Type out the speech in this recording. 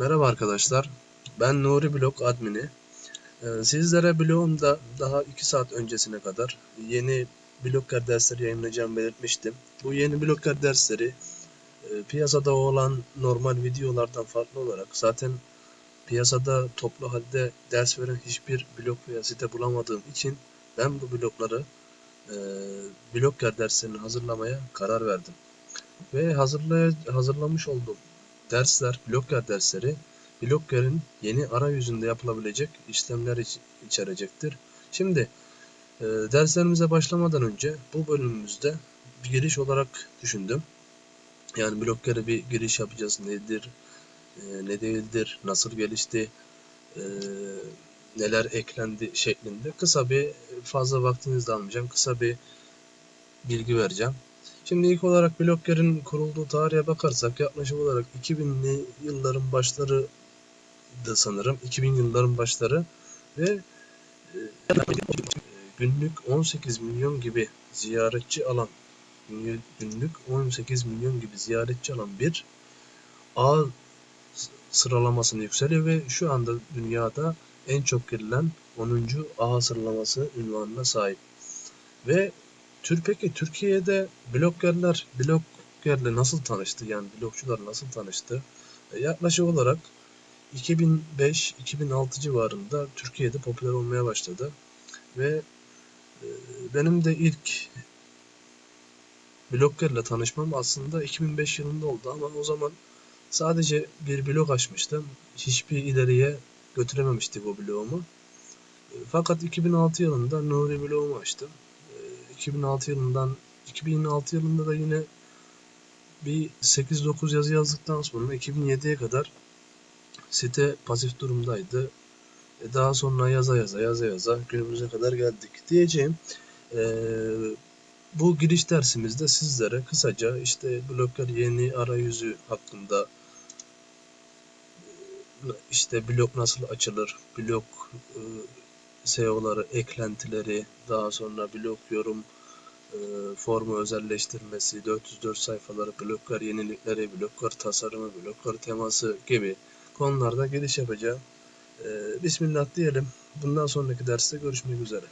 Merhaba arkadaşlar. Ben Nuri Blog admini. Ee, Sizlere blogumda daha 2 saat öncesine kadar yeni blogger dersleri yayınlayacağımı belirtmiştim. Bu yeni blogger dersleri e, piyasada olan normal videolardan farklı olarak zaten piyasada toplu halde ders veren hiçbir blog veya site bulamadığım için ben bu blogları e, blogger derslerini hazırlamaya karar verdim. Ve hazırlay hazırlamış olduğum dersler, blogger dersleri Blogger'in yeni arayüzünde yapılabilecek işlemler iç içerecektir. Şimdi e, derslerimize başlamadan önce bu bölümümüzde bir giriş olarak düşündüm. Yani Blogger'e bir giriş yapacağız. Nedir, e, ne değildir, nasıl gelişti, e, neler eklendi şeklinde kısa bir fazla vaktinizi almayacağım. Kısa bir bilgi vereceğim. Şimdi ilk olarak Blogger'in kurulduğu tarihe bakarsak yaklaşık olarak 2000'li yılların başları da sanırım 2000 yılların başları ve e, günlük 18 milyon gibi ziyaretçi alan günlük 18 milyon gibi ziyaretçi alan bir ağ sıralamasını yükseliyor ve şu anda dünyada en çok girilen 10. ağ sıralaması ünvanına sahip. Ve Tür peki Türkiye'de bloggerler bloggerle nasıl tanıştı? Yani blogçular nasıl tanıştı? E, yaklaşık olarak 2005-2006 civarında Türkiye'de popüler olmaya başladı. Ve e, benim de ilk bloggerle tanışmam aslında 2005 yılında oldu ama o zaman sadece bir blog açmıştım. Hiçbir ileriye götürememiştik o blogumu. E, fakat 2006 yılında Nuri blogumu açtım. 2006 yılından 2006 yılında da yine bir 8-9 yazı yazdıktan sonra 2007'ye kadar site pasif durumdaydı. E daha sonra yaza yaza yaza yaza günümüze kadar geldik diyeceğim. E, bu giriş dersimizde sizlere kısaca işte blogger yeni arayüzü hakkında işte blog nasıl açılır, blog e, SEO'ları, eklentileri, daha sonra blog yorum, e, formu özelleştirmesi, 404 sayfaları, blogger yenilikleri, blogger tasarımı, blogger teması gibi konularda giriş yapacağım. E, Bismillah diyelim. Bundan sonraki derste görüşmek üzere.